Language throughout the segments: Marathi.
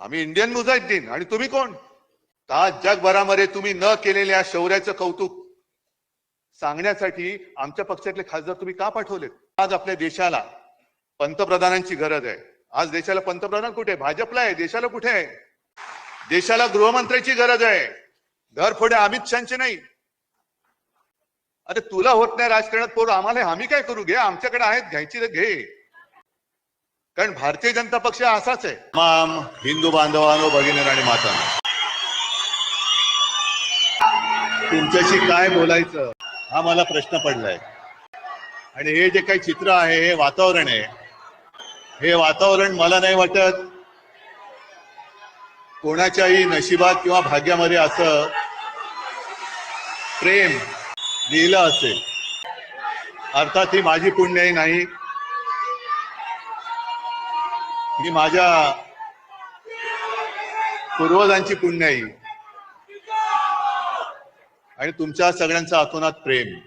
आम्ही इंडियन मुजाहिद्दीन. आणि तुम्ही कोण? आज जगभरामध्ये तुम्ही न केलेल्या शौर्याचं कौतुक सांगण्यासाठी आमच्या पक्षातले खासदार तुम्ही का पाठवलेत? आज आपल्या देशाला पंतप्रधानांची गरज आहे. आज देशाला पंतप्रधान कुठे? आहे भाजपला आहे. देशाला कुठे आहे? देशाला गृहमंत्र्याची गरज आहे. घर फोडे अमित शहाचे नाही. अरे तुला होत नाही राजकारणात पोर. आम्हाला आम्ही काय करू? घे. आमच्याकडे आहेत. घ्यायची तर घे. कारण भारतीय जनता पक्ष असाच आहे. तमाम हिंदू बांधवांनो भगिनी आणि माता तुमच्याशी काय बोलायचं हा मला प्रश्न पडलाय. आणि हे जे काही चित्र आहे हे वातावरण आहे हे वातावरण मला नाही वाटत कोणाच्याही नशिबात किंवा भाग्यामध्ये असं प्रेम लिहिलं असेल. अर्थात ही माझी पुण्याई नाही ही माझ्या पूर्वजांची पुण्याई आणि तुमच्या सगळ्यांचं अतोनात प्रेम.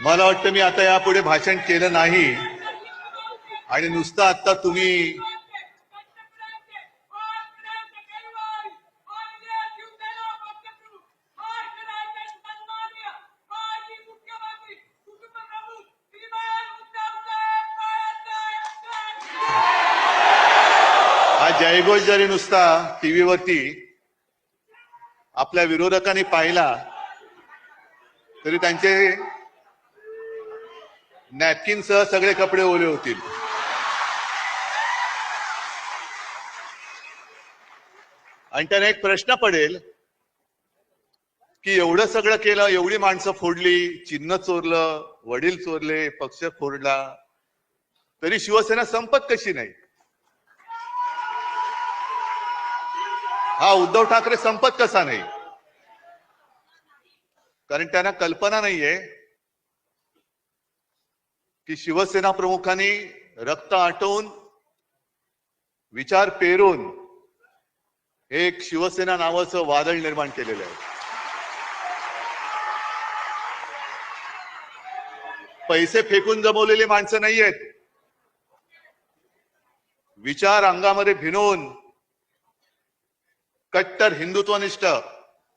मला वाटतं मी आता यापुढे भाषण केलं नाही. आणि नुसतं आता तुम्ही जयघोष जरी नुसता टीव्हीवरती आपल्या विरोधकांनी पाहिला तरी त्यांचे नॅपकिन सह सगळे कपडे ओले होतील. आणि त्यांना एक प्रश्न पडेल की एवढं सगळं केलं एवढी माणसं फोडली चिन्ह चोरलं वडील चोरले पक्ष फोडला तरी शिवसेना संपत कशी नाही? हा उद्धव ठाकरे संपत कसा नाही? कारण त्यांना कल्पना नाहीये की शिवसेना प्रमुखांनी रक्त आटवून विचार पेरून एक शिवसेना नावाचं वादळ निर्माण केलेलं आहे. पैसे फेकून जमवलेली माणसं नाहीयेत. विचार अंगामध्ये भिनवून कट्टर हिंदुत्वनिष्ठ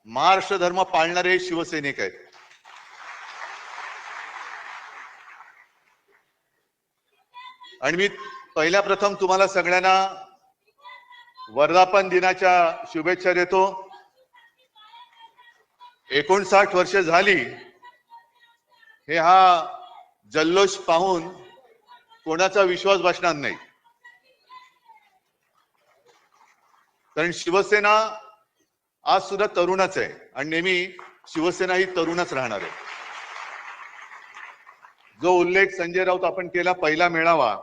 महाराष्ट्र धर्म पाळणारे शिवसैनिक आहेत. आणि मी पहिल्या प्रथम तुम्हाला सगळ्यांना वर्धापन दिनाच्या शुभेच्छा देतो. एकोणसाठ वर्ष झाली हे हा जल्लोष पाहून कोणाचा विश्वास बसणार नाही. कारण शिवसेना आज सुद्धा तरुणच आहे आणि नेहमी शिवसेना ही तरुणच राहणार आहे. जो उल्लेख संजय राऊत आपण केला पहिला मेळावा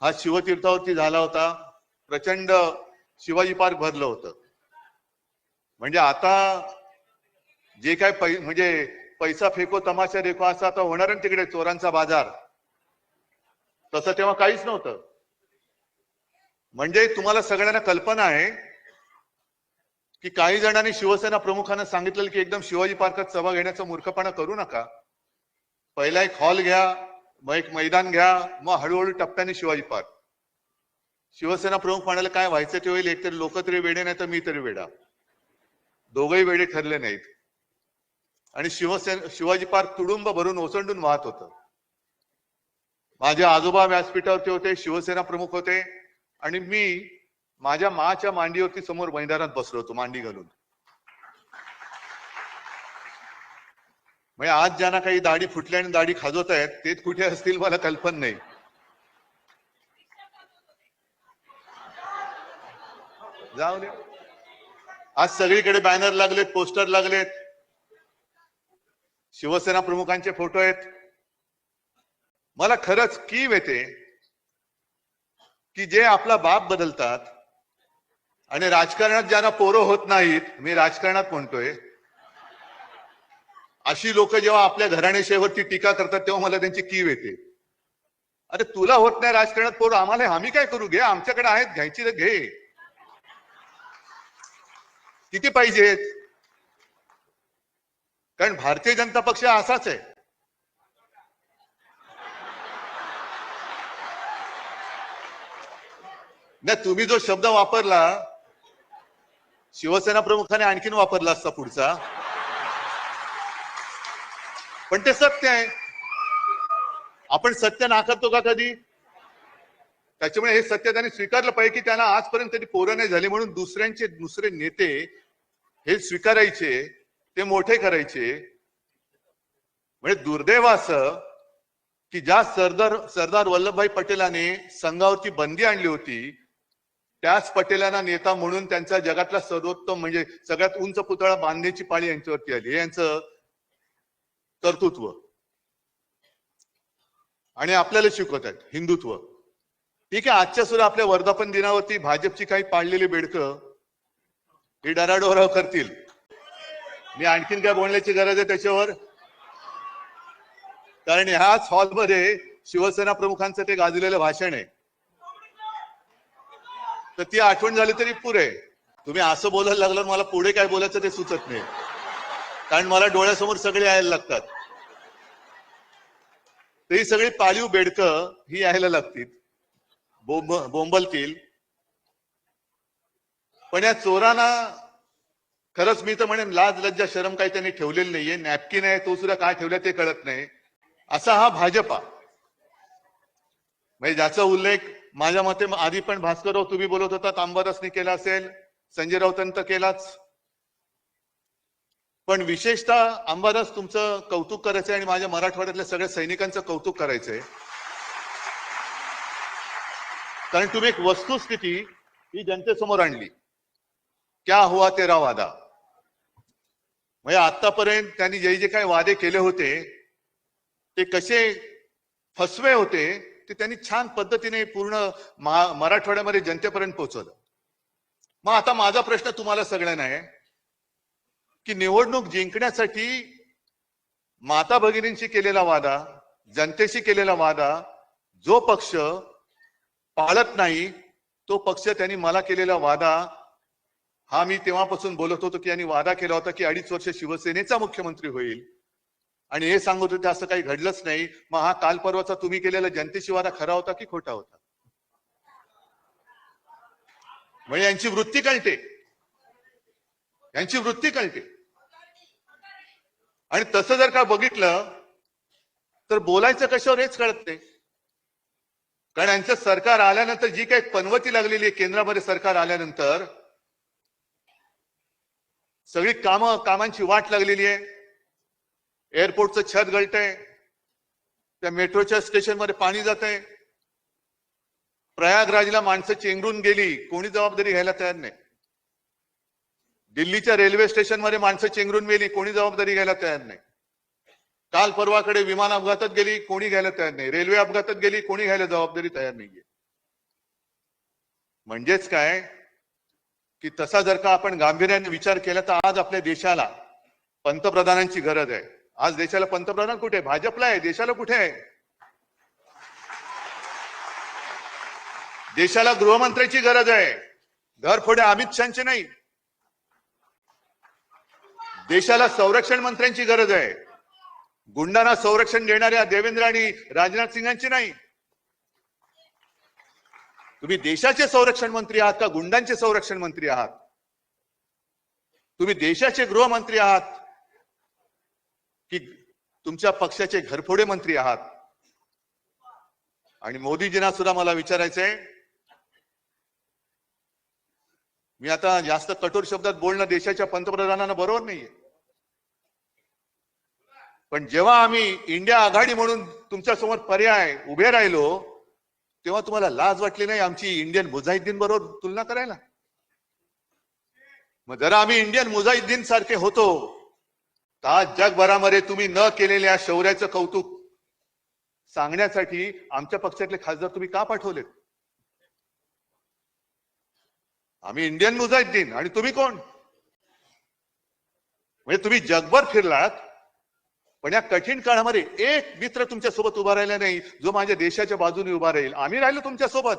हा शिवतीर्थावरती झाला होता. प्रचंड शिवाजी पार्क भरलं होतं. म्हणजे आता जे काय पै म्हणजे पैसा फेको तमाशा रेखो असा आता होणार तिकडे चोरांचा बाजार? तसं तेव्हा काहीच नव्हतं. म्हणजे तुम्हाला सगळ्यांना कल्पना आहे की काही जणांनी शिवसेना प्रमुखांना सांगितलेलं की एकदम शिवाजी पार्कात सभा घेण्याचा मूर्खपणा करू नका. पहिला एक हॉल घ्या मग एक मैदान घ्या मग हळूहळू टप्प्याने शिवाजी पार्क. शिवसेना प्रमुख म्हणाले काय व्हायचं ते होईल एकतरी लोक तरी वेडे नाही तर मी तरी वेडा. दोघही वेडे ठरले नाहीत. आणि शिवसेना शिवाजी पार्क तुडुंब भरून ओसंडून वाहत होतं. माझे आजोबा व्यासपीठावरती होते शिवसेना प्रमुख होते. आणि मी माझ्या माच्या मांडीवरती समोर मैदानात बसलो होतो मांडी घालून. म्हणजे आज ज्यांना काही दाढी फुटल्या आणि दाढी खाजवत आहेत ते कुठे असतील मला कल्पना नाही. जाऊ दे. आज सगळीकडे बॅनर लागलेत पोस्टर लागलेत. शिवसेना प्रमुखांचे फोटो आहेत. मला खरंच कीव येते की जे आपला बाप बदलतात आणि राजकारणात ज्यांना पोरं होत नाहीत मी राजकारणात म्हणतोय अशी लोक जेव्हा आपल्या घराणेशाहीवरती टीका करतात तेव्हा मला त्यांची कीव येते. अरे तुला होत नाही राजकारणात पोरं आम्हाला आम्ही काय करू? घे आमच्याकडे आहेत घ्यायची तर घे. किती पाहिजेत? कारण भारतीय जनता पक्ष असाच आहे. नाही तुम्ही जो शब्द वापरला शिवसेना प्रमुखाने आणखीन वापरला असता पुढचा. पण ते सत्य आहे. आपण सत्य नाकारतो का कधी? त्याच्यामुळे हे सत्य त्यांनी स्वीकारलं पाहिजे की त्यांना आजपर्यंत तरी पोरं नाही झाली म्हणून दुसऱ्यांचे दुसरे नेते हे स्वीकारायचे ते मोठे करायचे. म्हणजे दुर्दैव असं की ज्या सरदार सरदार वल्लभभाई पटेलाने संघावरती बंदी आणली होती त्याच पटेलांना नेता म्हणून त्यांचा जगातला सर्वोत्तम म्हणजे सगळ्यात उंच पुतळा बांधण्याची पाळी यांच्यावरती आली. यांचं कर्तृत्व. आणि आपल्याला शिकवत आहेत हिंदुत्व. ठीक आहे आजच्या सुद्धा आपल्या वर्धापन दिनावरती भाजपची काही पाळलेली बेडकं ही डराडोराव करतील. मी आणखीन काय बोलण्याची गरज आहे त्याच्यावर? कारण ह्याच हॉलमध्ये शिवसेना प्रमुखांचं ते गाजलेलं भाषण आहे. तर ती आठवण झाली तरी पुरे. तुम्ही असं बोलायला लागलं मला पुढे काय बोलायचं ते सुचत नाही. कारण मला डोळ्यासमोर सगळे यायला लागतात. तर ही सगळी पाळीव बेडकं ही यायला लागतील. बोंब बोंबलतील. पण या चोरांना खरंच मी तर म्हणेन लाज लज्जा शरम काही त्यांनी ठेवलेली नाहीये. नॅपकिन आहे तो सुद्धा काय ठेवला ते कळत नाही. असा हा भाजपा. म्हणजे ज्याचा उल्लेख माझ्या मते आधी पण भास्करराव तुम्ही बोलत होता तांबरसनी केला असेल संजय राऊतांत तर केलाच. पण विशेषतः अंबादास तुमचं कौतुक करायचंय आणि माझ्या मराठवाड्यातल्या सगळ्या सैनिकांचं कौतुक करायचंय कारण तुम्ही एक वस्तुस्थिती ही जनतेसमोर आणली. क्या हुआ तेरा वादा? म्हणजे आतापर्यंत त्यांनी जे जे काही वादे केले होते ते कसे फसवे होते ते त्यांनी छान पद्धतीने पूर्ण मराठवाड्यामध्ये जनतेपर्यंत पोहोचवलं. मग आता माझा प्रश्न तुम्हाला सगळ्यांना आहे की निवडणूक जिंकण्यासाठी माता भगिनींशी केलेला वादा जनतेशी केलेला वादा जो पक्ष पाळत नाही तो पक्ष त्यांनी मला केलेला वादा हा मी तेव्हापासून बोलत होतो की यांनी वादा केला होता की अडीच वर्ष शिवसेनेचा मुख्यमंत्री होईल. आणि हे सांगत होते असं काही घडलंच नाही. मग हा काल परवाचा तुम्ही केलेला जनतेशी वादा खरा होता की खोटा होता? म्हणजे यांची वृत्ती कळते. यांची वृत्ती कळते. आणि तसं जर का बघितलं तर बोलायचं कशावर हेच कळत नाही. कारण यांचं सरकार आल्यानंतर जी काही पनवती लागलेली आहे केंद्रामध्ये सरकार आल्यानंतर सगळी कामं कामांची वाट लागलेली आहे. एअरपोर्टचं छत गळतंय. त्या मेट्रोच्या स्टेशनमध्ये पाणी जात आहे प्रयागराजला माणसं चेंगरून गेली. कोणी जबाबदारी घ्यायला तयार नाही. दिल्लीच्या रेल्वे स्टेशनमध्ये माणसं चेंगरून गेली. कोणी जबाबदारी घ्यायला तयार नाही. काल परवाकडे विमान अपघातात गेली. कोणी घ्यायला तयार नाही. रेल्वे अपघातात गेली. कोणी घ्यायला जबाबदारी तयार नाहीये. म्हणजेच काय? की तसा जर का आपण गांभीर्याने विचार केला तर आज आपल्या देशाला पंतप्रधानांची गरज आहे. आज देशाला पंतप्रधान कुठे? भाजपला आहे. देशाला कुठे आहे? देशाला गृहमंत्र्याची गरज आहे. घरफोडे अमित शहाची नाही. देशाला संरक्षण मंत्र्यांची गरज आहे. गुंडांना संरक्षण देणाऱ्या देवेंद्र आणि राजनाथ सिंगांची नाही. तुम्ही देशाचे संरक्षण मंत्री आहात का गुंडांचे संरक्षण मंत्री आहात? तुम्ही देशाचे गृहमंत्री आहात? की तुमच्या पक्षाचे घरफोडे मंत्री आहात. आणि मोदीजींना सुद्धा मला विचारायचंय मी आता जास्त कठोर शब्दात बोलणं देशाच्या पंतप्रधानांना बरोबर नाहीये. पण जेव्हा आम्ही इंडिया आघाडी म्हणून तुमच्यासमोर पर्याय उभे राहिलो तेव्हा तुम्हाला लाज वाटली नाही आमची इंडियन मुजाहिद्दीन बरोबर तुलना करायला? मग जरा आम्ही इंडियन मुजाहिद्दीन सारखे होतो आज जगभरामध्ये तुम्ही न केलेल्या शौर्याचं कौतुक सांगण्यासाठी आमच्या पक्षातले खासदार तुम्ही का पाठवलेत? आम्ही इंडियन मुजाहिद्दीन. आणि तुम्ही कोण? म्हणजे तुम्ही जगभर फिरलात पण या कठीण काळामध्ये एक मित्र तुमच्यासोबत उभा राहिला नाही जो माझ्या देशाच्या बाजूने उभा राहील. आम्ही राहिलो तुमच्यासोबत.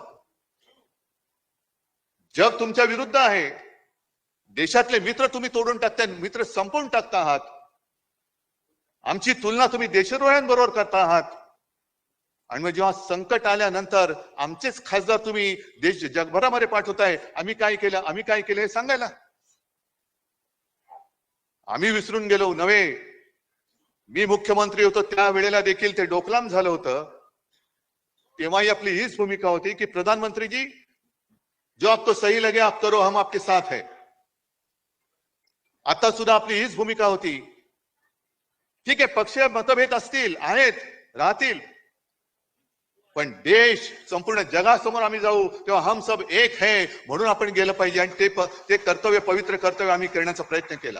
जग तुमच्या विरुद्ध आहे. देशातले मित्र तुम्ही तोडून टाकता मित्र संपवून टाकता आहात. आमची तुलना तुम्ही देशद्रोह्यांबरोबर करता आहात. आणि मग जेव्हा संकट आल्यानंतर आमचेच खासदार तुम्ही देश जगभरामध्ये पाठवताय. आम्ही काय केलं? आम्ही काय केलं हे सांगायला. आम्ही विसरून गेलो नव्हे. मी मुख्यमंत्री होतो त्या वेळेला देखील ते डोकलाम झालं होतं. तेव्हाही आपली हीच भूमिका होती की प्रधानमंत्री जी जो आपको सही लगे आप करो हम आपके साथ है. आता सुद्धा आपली हीच भूमिका होती. ठीक आहे पक्षीय मतभेद असतील आहेत राहतील. पण देश संपूर्ण जगासमोर आम्ही जाऊ तेव्हा हम सब एक है म्हणून आपण गेलं पाहिजे. आणि ते ते कर्तव्य पवित्र कर्तव्य आम्ही करण्याचा प्रयत्न केला.